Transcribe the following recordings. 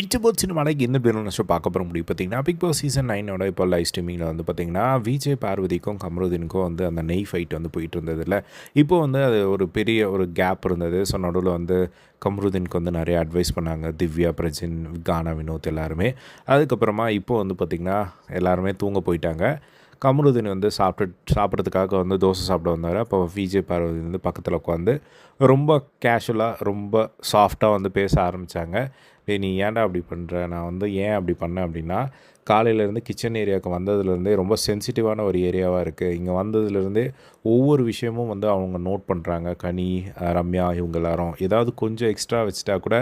It's both சினிமாலைக்கு இந்த பேரும் நஷ்டம் பார்க்க போகிற முடியும் பார்த்தீங்கன்னா பிக் பாஸ் சீசன் நைனோட இப்போ லைவ் ஸ்ட்ரீமிங்கில் வந்து பார்த்தீங்கன்னா விஜய் பார்வதிக்கும் கமருதீனுக்கும் வந்து அந்த நெய் ஃபைட் வந்து போயிட்டு இருந்ததில்ல. இப்போ வந்து அது ஒரு பெரிய ஒரு கேப் இருந்தது. ஸோ நடுவில் வந்து கமருதீனுக்கு வந்து நிறைய அட்வைஸ் பண்ணாங்க. திவ்யா பிரஜின் கானா வினோத் எல்லாருமே. அதுக்கப்புறமா இப்போ வந்து பார்த்திங்கன்னா எல்லாருமே தூங்க போயிட்டாங்க. கமருதீன் வந்து சாப்பிட்டு சாப்பிட்றதுக்காக வந்து தோசை சாப்பிட வந்தார். அப்போ விஜய் பார்வதி வந்து பக்கத்தில் உட்காந்து ரொம்ப கேஷுவலாக ரொம்ப சாஃப்டாக வந்து பேச ஆரம்பித்தாங்க டேய் நீ ஏன்டா அப்படி பண்ணுற நான் வந்து ஏன் அப்படி பண்ணேன் அப்படின்னா காலையிலேருந்து கிச்சன் ஏரியாவுக்கு வந்ததுலேருந்தே ரொம்ப சென்சிட்டிவான ஒரு ஏரியாவாக இருக்குது இங்கே வந்ததுலேருந்தே ஒவ்வொரு விஷயமும் வந்து அவங்க நோட் பண்ணுறாங்க கனி ரம்யா இவங்க எல்லாரும். ஏதாவது கொஞ்சம் எக்ஸ்ட்ரா வச்சுட்டா கூட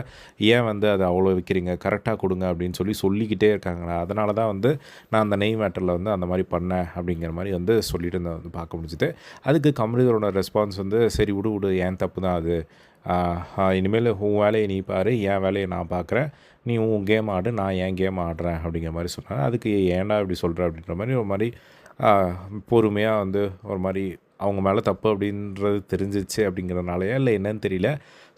ஏன் வந்து அதை அவ்வளோ விற்கிறீங்க கரெக்டாக கொடுங்க அப்படின்னு சொல்லி சொல்லிக்கிட்டே இருக்காங்க அதனால தான் வந்து நான் அந்த நெய் மேட்டரில் வந்து அந்த மாதிரி பண்ணேன் அப்படிங்கிற மாதிரி வந்து சொல்லிட்டு இருந்தேன் வந்து பார்க்க முடிஞ்சுது. அதுக்கு கமலிதரோட ரெஸ்பான்ஸ் வந்து சரி விடு விடு. ஏன் தப்பு தான் அது? இனிமேல் உன் வேலையை நீ பாரு. என் வேலையை நான் பார்க்குறேன். நீ உன் கேம் ஆடு நான் என் கேம் ஆடுறேன் அப்படிங்கிற மாதிரி சொன்னாங்க. அதுக்கு ஏன்டா இப்படி சொல்கிற அப்படின்ற மாதிரி ஒரு மாதிரி பொறுமையாக வந்து ஒரு மாதிரி அவங்க மேலே தப்பு அப்படின்றது தெரிஞ்சிச்சு அப்படிங்கிறதுனாலயா இல்லை என்னன்னு தெரியல.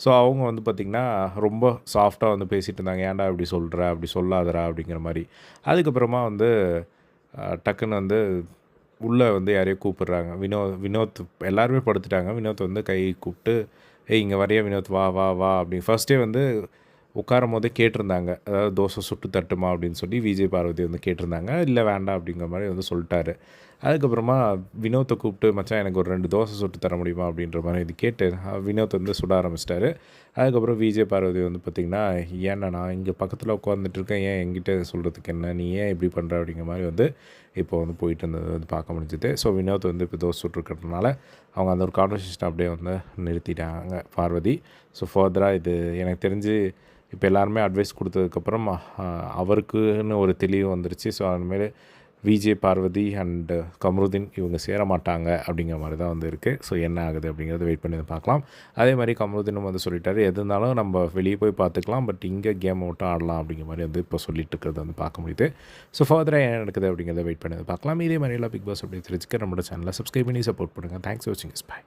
ஸோ அவங்க வந்து பார்த்திங்கன்னா ரொம்ப சாஃப்டாக வந்து பேசிகிட்டு இருந்தாங்க. ஏன்டா இப்படி சொல்கிற அப்படி சொல்லாதடா அப்படிங்கிற மாதிரி. அதுக்கப்புறமா வந்து டக்குன்னு வந்து உள்ளே வந்து யாரையோ கூப்பிடுறாங்க. வினோத் வினோத் எல்லாருமே படுத்துட்டாங்க. வினோத் வந்து கை கூப்பிட்டு ஏய் இங்கே வரைய வினோத்? வா வா வா அப்படி ஃபஸ்ட்டே வந்து உட்காரும் போதே கேட்டிருந்தாங்க. அதாவது தோசை சுட்டு தட்டுமா அப்படின்னு சொல்லி விஜய் பார்வதி வந்து கேட்டிருந்தாங்க. இல்லை வேண்டாம் அப்படிங்கிற மாதிரி வந்து சொல்லிட்டாரு. அதுக்கப்புறமா வினோத்தை கூப்பிட்டு மச்சான் எனக்கு ஒரு ரெண்டு தோசை சுட்டு தர முடியுமா? அப்படின்ற மாதிரி இது கேட்டு வினோத் வந்து சுட ஆரம்பிச்சிட்டாரு. அதுக்கப்புறம் விஜய் பார்வதி வந்து பார்த்திங்கன்னா ஏன்னா நான் இங்கே பக்கத்தில் உட்காந்துட்டு இருக்கேன். ஏன் என்கிட்ட சொல்கிறதுக்கு என்ன? நீ ஏன் இப்படி பண்ணுற அப்படிங்கிற மாதிரி வந்து இப்போ வந்து போயிட்டு இருந்தது வந்து பார்க்க முடிஞ்சுது. ஸோ வினோத் வந்து இப்போ தோசை சுட்டுருக்கிறதுனால அவங்க அந்த ஒரு கான்வர்சேஷன் அப்படியே வந்து நிறுத்திட்டாங்க பார்வதி. ஸோ ஃபர்தராக இது எனக்கு தெரிஞ்சு இப்போ எல்லாருமே அட்வைஸ் கொடுத்ததுக்கப்புறம் அவருக்குன்னு ஒரு தெளிவு வந்துருச்சு. ஸோ அதுமாரி விஜே பார்வதி அண்டு கமருதீன் இவங்க சேர மாட்டாங்க அப்படிங்கிற மாதிரி தான் வந்து இருக்குது ஸோ என்ன ஆகுது அப்படிங்கிறத வெயிட் பண்ணி பார்க்கலாம். அதே மாதிரி கமருதீனும் வந்து சொல்லிட்டாரு. எது இருந்தாலும் நம்ம வெளியே போய் பார்த்துக்கலாம். பட் இங்கே கேம் மட்டும் ஆடலாம் அப்படிங்கிற மாதிரி வந்து இப்போ சொல்லிட்டு இருக்கிறத வந்து பார்க்க முடியுது. ஸோ ஃபர்தராக என்ன நடக்குது அப்படிங்கிறத வெயிட் பண்ணி பார்க்கலாம். இதே மாதிரி எல்லாம் பிக் பாஸ் அப்படி தெரிஞ்சுக்க நம்மளோட சேனலை சப்ஸ்கிரைப் பண்ணி சப்போர்ட் பண்ணுங்கள் தேங்க்ஸ் வாட்சிங் இஸ் பை